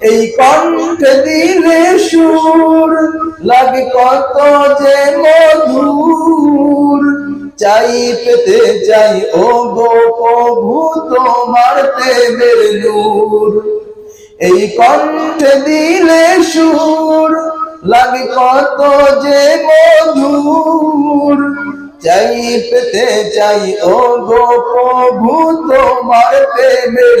এই কণ্ঠ দিলে সুর, লাগে কত যে মধুর। চাই পেতে চাই ও গো প্রভু, তোমার নূর। এই কণ্ঠ দিলে সুর, লাগে কত যে মধুর। চাই পেতে চাই ও গো প্রভু, তোমার প্রেমের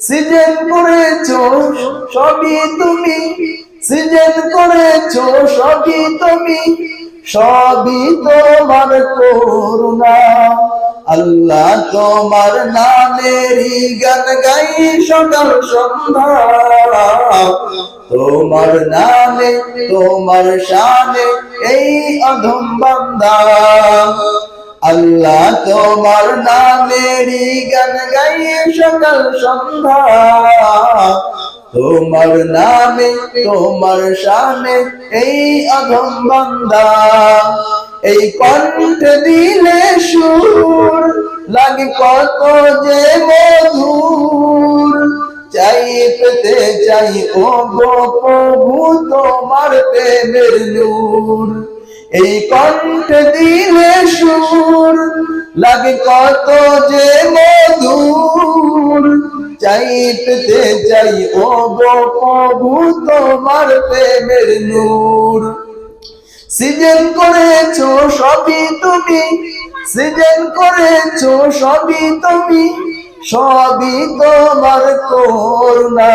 সৃজন করেছ সবই তুমি, সৃজন করেছ সবই তুমি, সবই তোমার করুণা। আল্লাহ তোমার নামেরই গান গাই সকাল সন্ধ্যা। তোমার নামে, তোমার শানে এই অধম বান্দা। আল্লাহ তোমার নামেরই গান গাইয়ে সকাল সন্ধ্যা। তোমার নামে, তোমার শানে এই অধম বান্দা। এই কণ্ঠ দিলে সুর, লাগে কত যে মধুর। চাই পেতে চাই ও গো প্রভু তোমার প্রেমের নূর। এই কণ্ঠ দিলে সুর, লাগে কত যে মধুর। চাইতে চাই ও গো প্রভু, তোমার প্রেমের নূর। সৃজন করেছ সবই তুমি, সিজন করেছ সবই তুমি, সবই তোমার করুণা।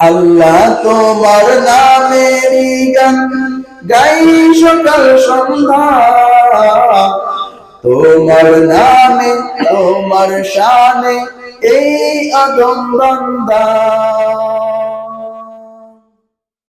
আল্লাহ তোমার নামেরই গান গাই সকাল সন্ধ্যা। তোমার নামে তোমার শানে এই আদম বান্দা।